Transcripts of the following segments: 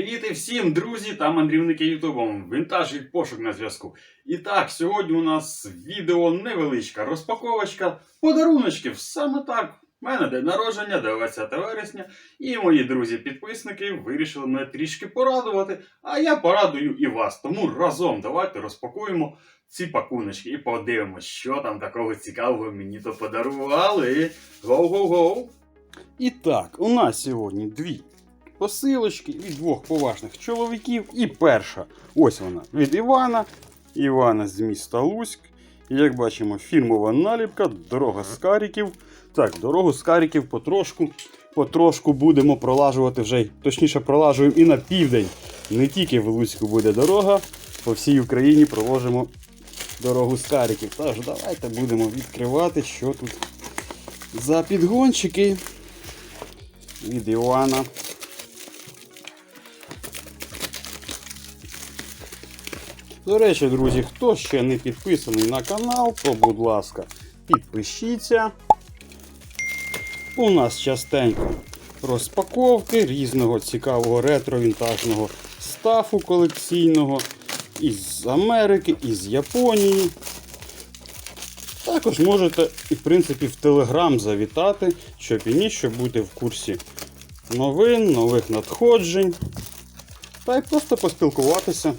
Привіт всім, друзі та мандрівники Ютубом. Вінтаж і пошук на зв'язку. І так, сьогодні у нас відео невеличка розпаковочка подаруночків. Саме так. У мене день народження 20 вересня, і мої друзі-підписники вирішили мене трішки порадувати, а я порадую і вас. Тому разом давайте розпакуємо ці пакуночки і подивимося, що там такого цікавого мені то подарували. Гоу-гоу-гоу! І так, у нас сьогодні дві посилочки від двох поважних чоловіків. І перша, ось вона від Івана. Івана з міста Луськ. Як бачимо, фірмова наліпка, дорога з каріків. Так, дорогу з каріків потрошку, потрошку будемо пролажувати вже, точніше, пролажуємо і на південь. Не тільки в Луцьку буде дорога, по всій Україні проложимо дорогу з каріків. Тож, давайте будемо відкривати, що тут за підгончики від Івана. До речі, друзі, хто ще не підписаний на канал, то, будь ласка, підпишіться. У нас частенько розпаковки різного цікавого ретро-вінтажного стафу колекційного із Америки, із Японії. Також можете, і, в принципі, в Телеграм завітати, щоб і ні, щоб бути в курсі новин, нових надходжень. Та й просто поспілкуватися.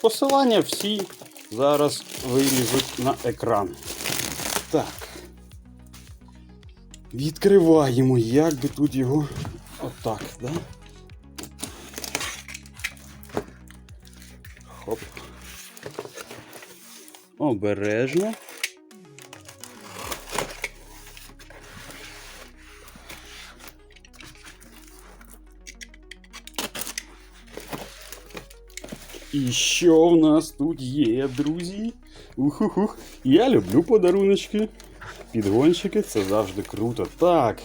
Посилання всі зараз вилізуть на екран. Так. Відкриваємо, як би тут його. Отак, да? Хоп. Обережно. І що в нас тут є, друзі? Уху-хух. Я люблю подаруночки. Підгончики це завжди круто. Так.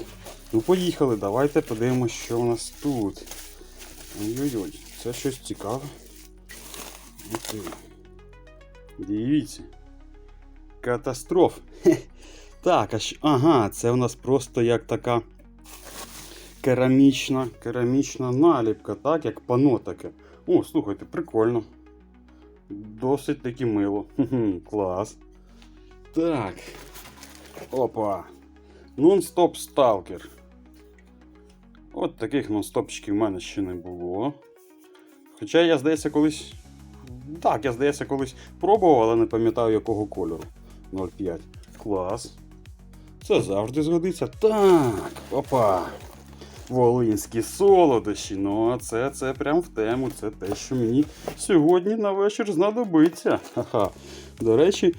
Ну поїхали, давайте подивимося, що у нас тут. Ой-ой-ой, це щось цікаве. Окей. Дивіться. Катастроф. Хе. Так, а що. Ага, це у нас просто як така керамічна, керамічна наліпка, так, як пано таке. О, слухайте, прикольно. Досить таки мило. Клас. Так. Опа. Нон-стоп сталкер. От таких нон-стопчиків в мене ще не було. Хоча я, здається, колись. Так, я, здається, колись пробував, але не пам'ятаю якого кольору. 0,5. Клас. Це завжди згодиться. Так, опа. Волинські солодощі. Ну, а це, це прям в тему. Це те, що мені сьогодні на вечір знадобиться. Ха-ха. До речі,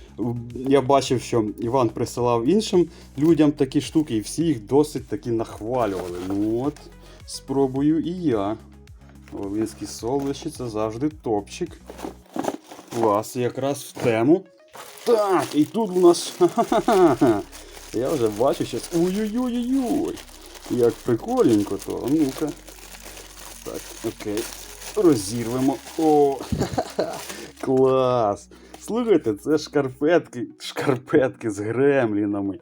я бачив, що Іван присилав іншим людям такі штуки, і всі їх досить таки нахвалювали. Ну от, спробую і я. Волинські солодощі це завжди топчик. Клас, якраз в тему. Так, і тут у нас. Я вже бачу щось. Ой-ой-ой-ой. Як прикольненько то. А Ну-ка. Так, окей. Розірвемо. О, клас! Слухайте, це шкарпетки, шкарпетки з гремлінами.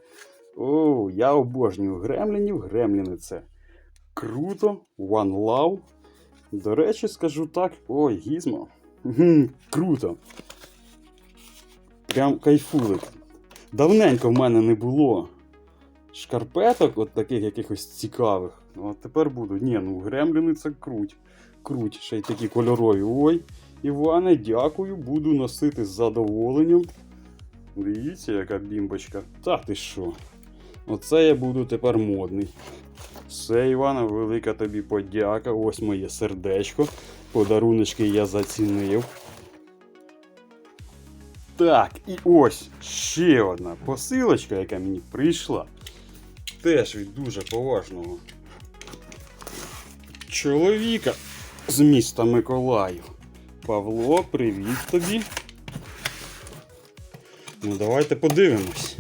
О, я обожнюю гремлінів, гремліни це. Круто, One Love. До речі, скажу так. Ой, гізмо. Круто. Прям кайфулик. Давненько в мене не було шкарпеток, от таких якихось цікавих. Ну, а тепер буду. Ні, ну гремліни це круть. Круть, ще й такі кольорові. Ой, Іване, дякую, буду носити з задоволенням. Дивіться, яка бімбочка. Та ти що? Оце я буду тепер модний. Все, Івана, велика тобі подяка. Ось моє сердечко. Подаруночки я зацінив. Так, і ось ще одна посилочка, яка мені прийшла. Теж від дуже поважного чоловіка з міста Миколаїв. Павло, привіт тобі. Ну, давайте подивимось.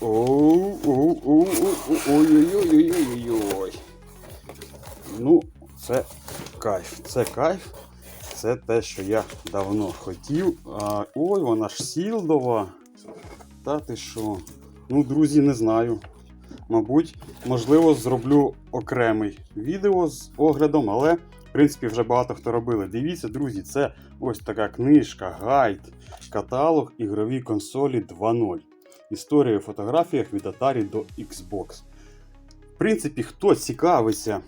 Оу, оу, оу, оу, ой-ой-ой-ой-ой-ой. Ну, це кайф. Це кайф. Це те, що я давно хотів. Ой, вона ж сілдова. Та що? Ну, друзі, не знаю. мабуть, можливо, зроблю окремий відео з оглядом, але в принципі вже багато хто робили. Дивіться, друзі, це ось така книжка, гайд, каталог ігрові консолі 2.0. Історія у фотографіях від Atari до Xbox. В принципі, хто цікавиться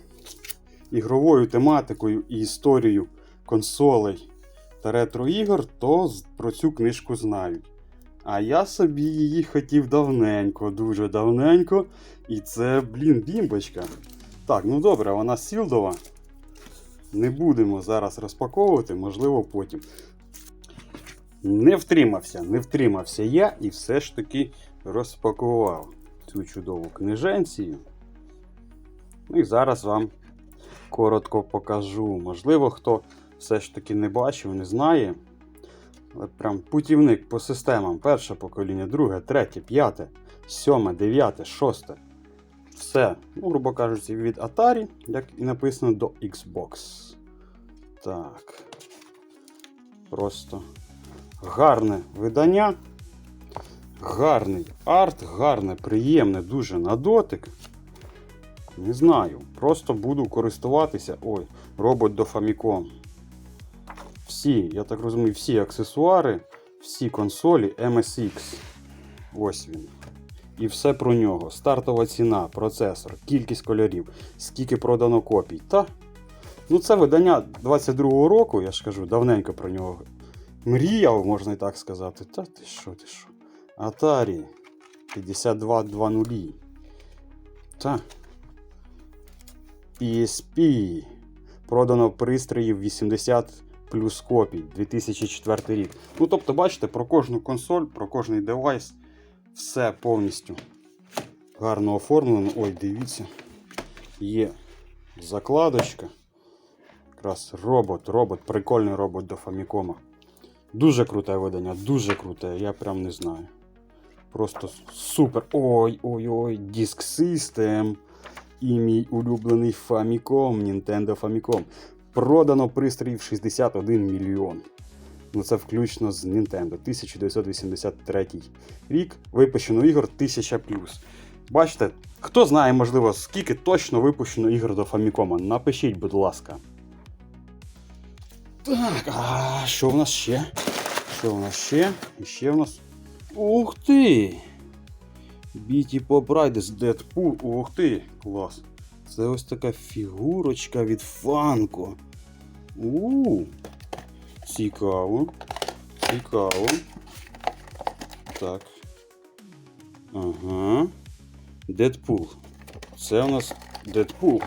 ігровою тематикою і історією консолей та ретро-ігор, то про цю книжку знають. А я собі її хотів давненько, дуже давненько. І це, блін, бімбочка. Так, ну добре, вона сілдова. Не будемо зараз розпаковувати, можливо, потім. Не втримався, не втримався я і все ж таки розпакував цю чудову книженцію. Ну і зараз вам коротко покажу. Можливо, хто все ж таки не бачив, не знає. Прям путівник по системам. Перше покоління, друге, третє, п'яте, сьоме, дев'яте, шосте. Все, ну, грубо кажучи, від Atari, як і написано, до Xbox. Так. Просто гарне видання. Гарний арт, гарне, приємне, дуже на дотик. Не знаю. Просто буду користуватися. Ой, робот до Famicom. Всі, я так розумію, всі аксесуари, всі консолі MSX. Ось він. І все про нього. Стартова ціна, процесор, кількість кольорів, скільки продано копій. Та. Ну, це видання 22-го року, я ж кажу, давненько про нього мріяв, можна і так сказати. Та ти що, ти що? Atari 5220. Та. PSP. Продано пристроїв 80 плюс копій 2004 рік. Ну, тобто, бачите, про кожну консоль, про кожний девайс все повністю гарно оформлено. Ой, дивіться, є закладочка. Якраз робот, робот, прикольний робот до Famicom. Дуже круте видання, дуже круте, я прям не знаю. Просто супер. Ой-ой-ой, Disk System. І мій улюблений Famicom, Nintendo Famicom. Продано пристроїв 61 мільйон. Ну це включно з Nintendo. 1983 рік. Випущено ігор 1000 Бачите, хто знає, можливо, скільки точно випущено ігор до Famicom? Напишіть, будь ласка. Так, а що в нас ще? Що в нас ще? І ще в нас. Ух ти! Біті Поп Райдес Дедпул. Ух ти! Клас! Це ось така фігурочка від фанку. У, цікаво. Цікаво. Так. Ага. Дедпул. Це у нас Дедпул.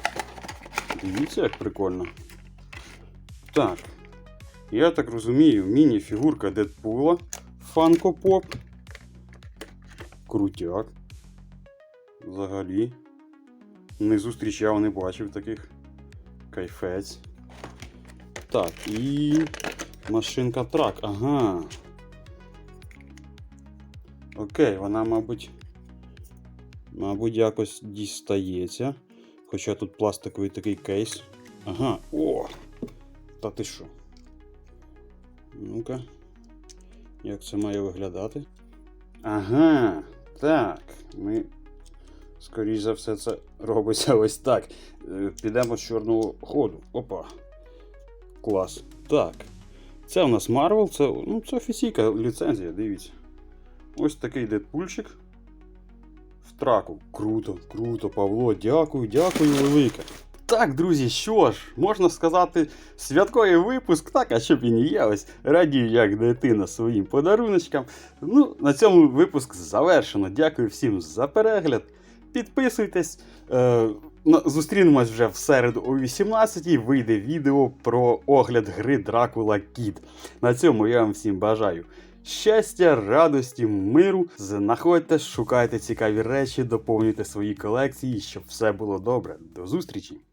Дивіться, як прикольно. Так. Я так розумію, міні-фігурка Дедпула. Фанко Поп. Крутяк. Взагалі. Не зустрічав, не бачив таких. Кайфець. Так, і. Машинка трак, ага. Окей, вона, мабуть. Мабуть, якось дістається. Хоча тут пластиковий такий кейс. Ага, о! Та ти що? Ну-ка. Як це має виглядати? Ага, так. Ми. Скоріше за все, це робиться ось так. Е, Підемо з чорного ходу. Опа. Клас. Так. Це у нас Marvel, це, ну, це офіційка ліцензія, дивіться. Ось такий дедпульчик. В траку. Круто, круто, Павло. Дякую, дякую велике. Так, друзі, що ж, можна сказати, святковий випуск, так, а щоб не є, ось радію, як дитина своїм подаруночкам. Ну, на цьому випуск завершено. Дякую всім за перегляд. Підписуйтесь. Е, зустрінемось вже в середу о 18-й. Вийде відео про огляд гри Дракула Кіт. На цьому я вам всім бажаю. Щастя, радості, миру. Знаходьте, шукайте цікаві речі, доповнюйте свої колекції, щоб все було добре. До зустрічі!